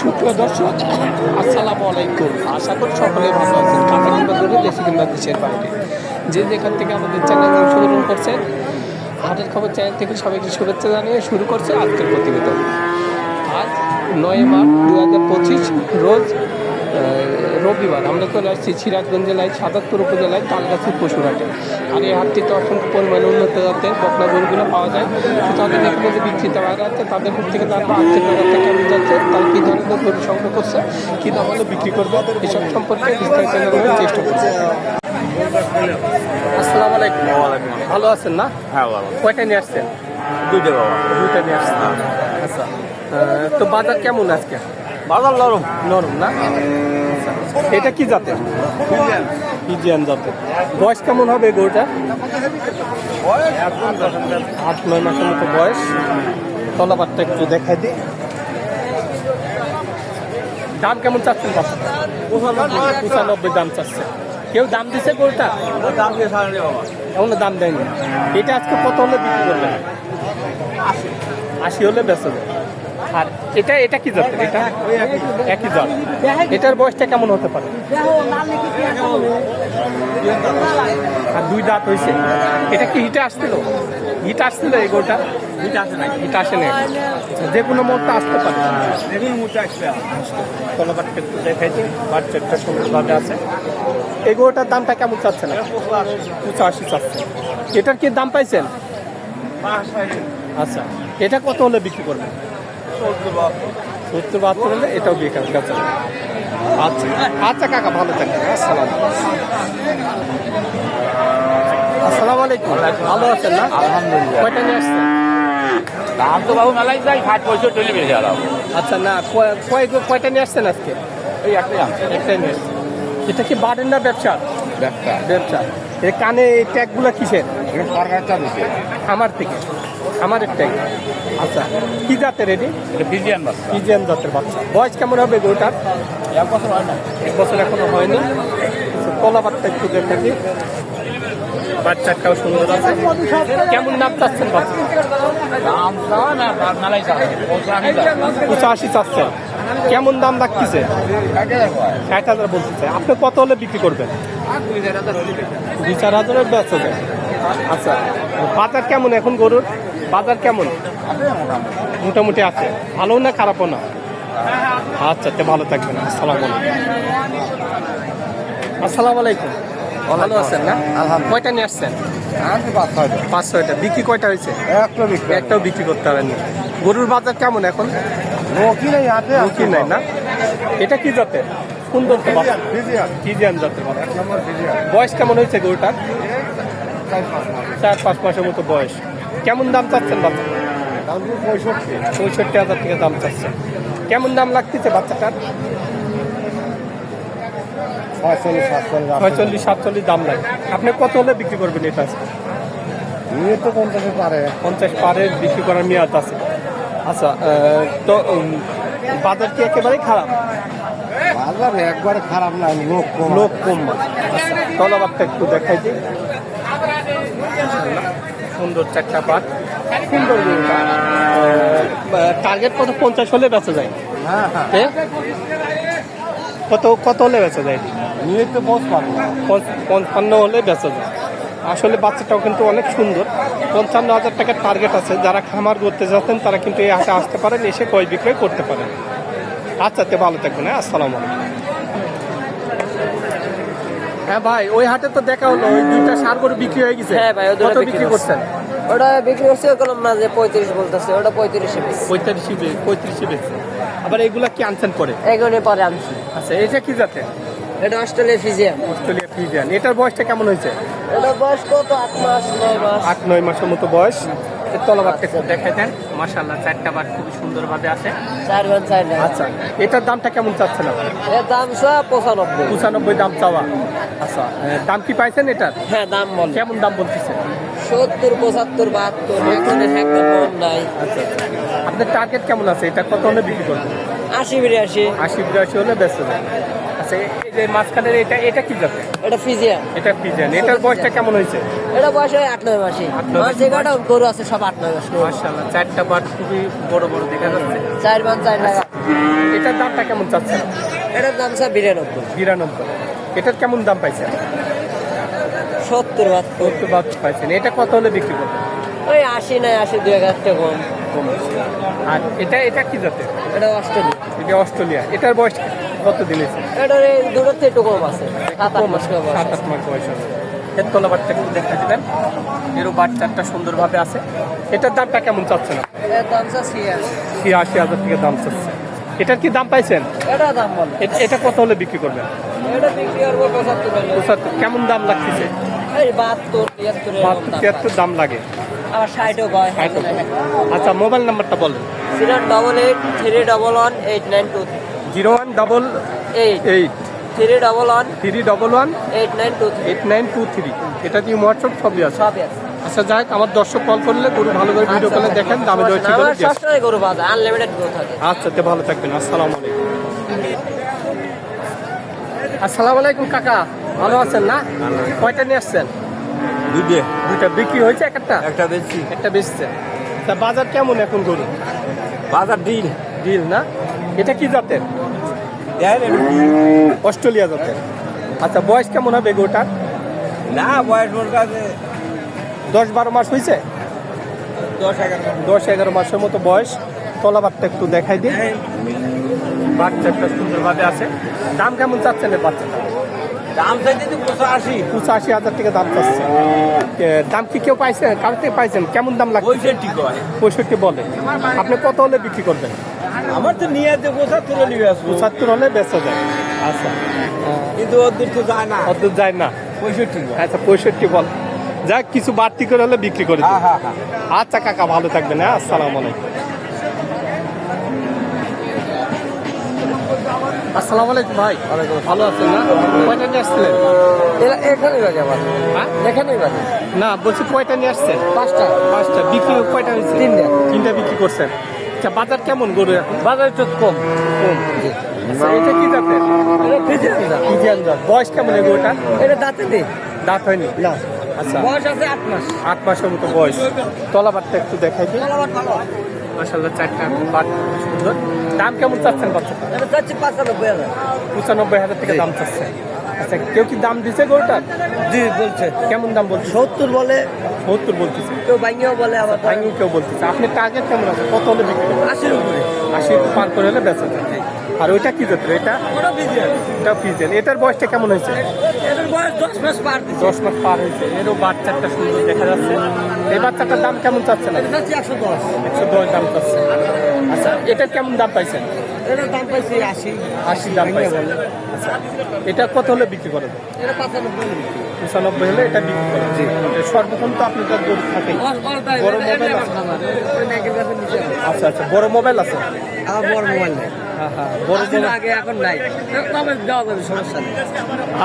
সুপ্রিয় দর্শক, আসসালামু আলাইকুম। আশা করি সকলে ভালো আছেন। কাঁচা কিংবা দূরে, দেশে কিংবা দেশের বাইরে। যে যেখান থেকে আমাদের চ্যানেল অংশগ্রহণ করছেন, হাটের খবর চ্যানেল থেকে সবাইকে শুভেচ্ছা জানিয়ে শুরু করছে আজকের প্রতিবেদন। আজ নয় মার্চ দু হাজার পঁচিশ, রোজ রবিবার আমরা চলে আসছি সিরাজগঞ্জ জেলায় সাদাতপুর উপজেলায় তালগাছি পশুরহাটে। আর এই হাটটিতে অসংখ্য পরিমাণে উন্নত জাতের বকনা গরুগুলো পাওয়া যায়। তো তাদের এখানে যে বিক্রিত বাইরে আছে তাদের থেকে জানব আজকের বাজারটা কেমন যাচ্ছে তারা কী ধরনের গরু সংগ্রহ করছে কী দাম হলে বিক্রি করবে এসব সম্পর্কে বিস্তারিত জানানোর চেষ্টা করছে। আসসালামু আলাইকুম। ভালো আছেন না? হ্যাঁ কয়টা নিয়ে আসছেন? দুইটা বাবা। দুইটা নিয়ে আসছেন। আচ্ছা। তো বাজার কেমন আজকে? বাজার নরম নরম না। এটা কি জাতের? ইজিয়ান জাতের। বয়স কেমন হবে গরুটা আট নয় মাসের মতো বয়স। তলাবারটা একটু দেখাই দিই। দাম কেমন চাচ্ছেন পঁচানব্বই দাম চাচ্ছে। কেউ দাম দিছে গরুটা দাম দিয়ে সাড়ে দাম দেয়নি। এটা আজকে কত হলে বিক্রি করবেন আশি। হলে বেচবে আর এটা এটা কি জাতের? এটা একই জাত। এটার বয়সটা কেমন হতে পারে? আর দুই দাঁত হয়েছে। এটা কি হিটে আসছিল? হিট আসছিল এই গোটা দুইটা আছে নাকি হিট আসে না আচ্ছা, যে কোনো মুহূর্তে আসতে পারে। দেখুন মুখটা আসবে তলাবারটা একটু দেখাইছে বাচ্চাটা সুন্দরভাবে আছে। এই গরুটার দামটা কেমন চাচ্ছে না পঁচাশি চাচ্ছে এটার কি দাম পাইছেন? আচ্ছা এটা কত হলে বিক্রি করবেন? সত্তর বাহাত্তর হলে এটাও বিক্রি করবেন আচ্ছা আচ্ছা কাকা ভালো থাকবেন আসসালাম আসসালামু আলাইকুম। ভালো আছেন না? আলহামদুলিল্লাহ। কয়টা নিয়ে আসছেন? দাম তো বাবু মেলাই যায় ষাট পয়সা চলে বেড়ে আচ্ছা না কয়- কয় কয়টা নিয়ে আসছেন আজকে? এই একটাই আছে একটাই নিয়ে আসছেন। এটা কি বাড়েন না ব্যবসা? ব্যবসা। ব্যবসা। এই কানে এই ট্যাগগুলো কিসের? সরকার চালুছে আমার থেকে। আমার ট্যাগ আচ্ছা কি জাতের এটি? এটা বিজিয়ান বাচ্চা। পিজিয়ান জাতের বাচ্চা। বয়স কেমন হবে গরুটার এক বছর হয় না এক বছর এখনও হয়নি। কলা বাচ্চা একটু দেখে বাচ্চাটাও সুন্দর আছে। কেমন দাম চাচ্ছেন পঁচাশি চাচ্ছেন কেমন দাম রাখতেছে ষাট হাজার বলতেছে। আপনি কত হলে বিক্রি করবেন। দুই চার হাজারের বেচা যায়। আচ্ছা বাজার কেমন এখন গরুর? বাজার কেমন? মোটামুটি আছে। ভালো না খারাপও না? আচ্ছা তে ভালো থাকবেন। আসসালাম আলাইকুম। আসসালামু আলাইকুম। ভালো আছেন না? কয়টা নিয়ে আসছেন? পাঁচ ছয়টা। বিক্রি কয়টা হয়েছে? একটাও বিক্রি করতে পারেন। না গরুর বাজার কেমন এখন? রুচি নাই না? এটা কি জাতের? সুন্দর ফিজিয়ান জাতের। বয়স কেমন হয়েছে গরুটার? চার পাঁচ মাসের মতো বয়স। কেমন দাম চাচ্ছেন বাচ্চা পঁয়ষট্টি হাজার থেকে দাম চাচ্ছে। কেমন দাম লাগতেছে বাচ্চাটার? ছয়চল্লিশ সাতচল্লিশ দাম লাগে। আপনি কত হলে বিক্রি করবেন এটা? আজকে? পঞ্চাশ পারে বিক্রি করার মেয়াদ আছে। আচ্ছা তো বাজার কি একেবারেই খারাপ? বাজার একবারে খারাপ না লোক কম লোক কম আচ্ছা তলাবারটা একটু দেখাই দিই। সুন্দর চারটা পাট। সুন্দর টার্গেট কত? পঞ্চাশ হলে বেচা যায়। হ্যাঁ হ্যাঁ। কত কত হলে বেচা যায়? নিয়ে তো পঞ্চান্ন হলে বেচা যায়। আসলে বাচ্চাটাও কিন্তু অনেক সুন্দর। পঞ্চান্ন হাজার টাকার টার্গেট আছে। যারা খামার করতে যাচ্ছেন তারা কিন্তু এই হাটে আসতে পারেন এসে ক্রয় বিক্রয় করতে পারেন। আচ্ছা তে ভালো থাকবেন হ্যাঁ? আসসালামু আলাইকুম। হ্যাঁ ভাই ওই হাটে তো দেখা হলো ওই দুইটা সার গরু বিক্রি হয়ে গেছে। হ্যাঁ ভাই, কত বিক্রি করছেন? ওটা বিক্রি করছে করলাম না যে পঁয়ত্রিশ বলতেছে ওটা পঁয়ত্রিশে পিস পঁয়তাল্লিশে বে- পঁয়ত্রিশে বেচছে। আবার এগুলা কি আনছেন পরে? এগুলো পরে আনছি। আচ্ছা এটা কি জাতে এটা অস্ট্রেলিয়া ফিজিয়াম অস্ট্রেলিয়া ফ্রিজিয়ান এটার বয়সটা কেমন হয়েছে? এটা বয়স কত? আট মাস নয় মাস। আট নয় মাসের মতো বয়স। এর তলাবারটা একটু দেন। মাসাল্লাহ চারটা বার খুবই সুন্দরভাবে আছে। চার বার চার আচ্ছা এটার দামটা কেমন চাচ্ছেন আপনি এর দাম সব পঁচানব্বই। পঁচানব্বই দাম চাওয়া। আচ্ছা দাম কি পাইছেন এটার? হ্যাঁ দাম বল কেমন দাম বলতেছে সত্তর পঁচাত্তর বাহাত্তর এখানে একদম নাই। আচ্ছা আচ্ছা। আপনার টার্গেট কেমন আছে? এটা কত হলে বিক্রি করবেন? আশি বিরাশি। আশি বিরাশি হলে ব্যস্ত আচ্ছা এই যে মাঝখানের এটা এটা কি এটা ফিজিয়ান। এটা এটার বয়সটা কেমন হয়েছে? এটা বয়স হয় আট নয় মাসে আট নয় আমার যে কটা গরু আছে? সব আট নয় মাস। মাশাআল্লাহ চারটা খুবই বড় বড় দেখা যাচ্ছে। চার পাঁচ চার টাকা এটার দামটা কেমন চাচ্ছেন? এটার দাম স্যার বিরানব্বই। বিরানব্বই। এটার কেমন দাম পাইছেন? সত্তর বাদ সত্তর বাদ পাইছেন। এটা কত হলে বিক্রি করবেন? ওই আশি নয় আশি দুই হাজার টাকা কম। কম আর এটা এটা কি জাতের? এটা অস্ট্রেলিয়া। এটা অস্ট্রেলিয়া। এটার বয়স কত হয়েছে এটার দুটোর থেকে একটু কম আছে সাত আট মাস সাত আট মাস বয়স আছে বাচ্চা একটু দেখা দিবেন। এরও বাচ্চাটা সুন্দরভাবে আছে। এটার দামটা কেমন চাচ্ছেন আপনি? এটার দাম ছিয়াশি হাজার থেকে দাম চাচ্ছে। এটার কি দাম পাইছেন? এটা দাম বলে। এটা কত হলে বিক্রি করবেন? এটা বিক্রি করব পঁচাত্তর কেমন দাম লাগতেছে? এই বাহাত্তর তিয়াত্তর দাম লাগে। আমার ষাটও কয়। আচ্ছা মোবাইল নাম্বারটা বলেন। Zero double eight three double one eight nine two one double eight eight three double one three double one eight nine two eight nine two three এটা দিয়ে হোয়াটসঅ্যাপ সবই আছে। সবই আছে। আচ্ছা যাক আমার দর্শক কল করলে গরু ভালো করে ভিডিও আচ্ছা, কলে আচ্ছা, দেখেন দামে দর ঠিক আসবেন। সবসময় গরু পাওয়া যায় আনলিমিটেড গরু থাকে। আচ্ছা তে ভালো থাকবেন। আসসালামু আলাইকুম। আসসালামু আলাইকুম কাকা। ভালো আছেন না? কয়টা নিয়ে আসছেন? দুধে দুইটা বিক্রি হয়েছে একটা? একটা বেশি একটা বেচছে তা বাজার কেমন এখন গরু? বাজার ডিল। ডিল না? এটা কি জাতের? অস্ট্রেলিয়া জাতের আচ্ছা বয়স কেমন হবে গরুটার না বয়স কাছে দশ বারো মাস হয়েছে? দশ এগারো দশ এগারো মাসের মতো বয়স। তলাবারটা একটু দেখাই দিন বাচ্চাটা সুন্দরভাবে আছে। দাম কেমন চাচ্ছেন বাচ্চাটা? দাম পঁচাশি। পঁচাশি হাজার টাকা দাম চাচ্ছে। দাম কি কেউ পাইছেন কার থেকে পাইছেন? কেমন দাম পঁয়ষট্টি কয়। পঁয়ষট্টি বলে। আপনি কত হলে বিক্রি করবেন? আমার তো নিয়ে যে পঁচাত্তর নিবে আসব। পঁচাত্তর হলে বেচা যায়। আচ্ছা। কিন্তু ওদের তো যায় না। অত যায় না। পঁয়ষট্টি আচ্ছা পঁয়ষট্টি বল। যাক কিছু বাড়তি করে হলে বিক্রি করে। হ্যাঁ হ্যাঁ হ্যাঁ। আচ্ছা কাকা ভালো থাকবেন হ্যাঁ? আসসালামু আলাইকুম। আসসালামু আলাইকুম ভাই। ভালো আছেন না? কয়টা নিয়ে আসছিলেন? এখানেই বাজে আমার হ্যাঁ? এখানেই বাজে। না বলছি কয়টা নিয়ে আসছেন? পাঁচটা। পাঁচটা। বিক্রি কয়টা হয়েছে? তিনটা। তিনটা বিক্রি করছেন? আচ্ছা বাজার কেমন গরু এখন? বাজার একটু কম। কম আচ্ছা এটা কি জাতের? ফিজিয়ান জাত। বয়স কেমন এই গরুটা? এটা দাঁতে নেই। দাঁত হয়নি? না। আচ্ছা। বয়স আছে আট মাস। আট মাসের মতো বয়স। তলাবারটা একটু দেখাই দিই। মাসাল্লাহ চারটা বাট সুন্দর। দাম কেমন চাচ্ছেন বাচ্চাটা? এটা চাচ্ছি পাঁচানব্বই হাজার। পঁচানব্বই হাজার টাকা দাম চাচ্ছে আচ্ছা কেউ কি দাম দিছে গরুটার? জি বলছে। কেমন দাম বলছে? সত্তর বলে। সত্তর বলতেছে। কেউ ভাঙ্গিও বলে আবার। ভাঙিও কেউ বলতেছে। আপনি টার্গেট কেমন আছে? কত হলে বিক্রি আশির উপরে। আশি পার করে হলে বেচা যায়। আর ওইটা কি যাত্রা এটা? এটা ফিজেল এটার বয়সটা কেমন হয়েছে? এটার বয়স দশ মাস পার দশ মাস পার হয়েছে। এরও বাচ্চাটা সুন্দর দেখা যাচ্ছে। এই বাচ্চাটার দাম কেমন চাচ্ছে না একশো দশ। একশো দশ দাম চাচ্ছে আচ্ছা এটার কেমন দাম পাইছেন? এটার দাম পাইছি আশি। আশি দাম পাইছেন আচ্ছা এটা কত হলে বিক্রি করেন? এটা পাঁচানব্বই পঁচানব্বই হলে এটা বিক্রি জি। সর্বপ্রথম তো গরু থাকেই বড় মোবাইল আছে। আচ্ছা আচ্ছা বড় মোবাইল আছে? আমার বড় মোবাইল নেই। হ্যাঁ হ্যাঁ নাই।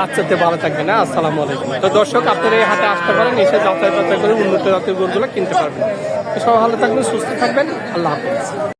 আচ্ছা তো ভালো থাকবে না আসসালামু আলাইকুম। তো দর্শক আপনারা এই হাটে আসতে পারেন এসে যাচাই বাছাই করে উন্নত জাতের গরুগুলো কিনতে পারবেন। তো সবাই ভালো থাকবেন সুস্থ থাকবেন আল্লাহ হাফিজ।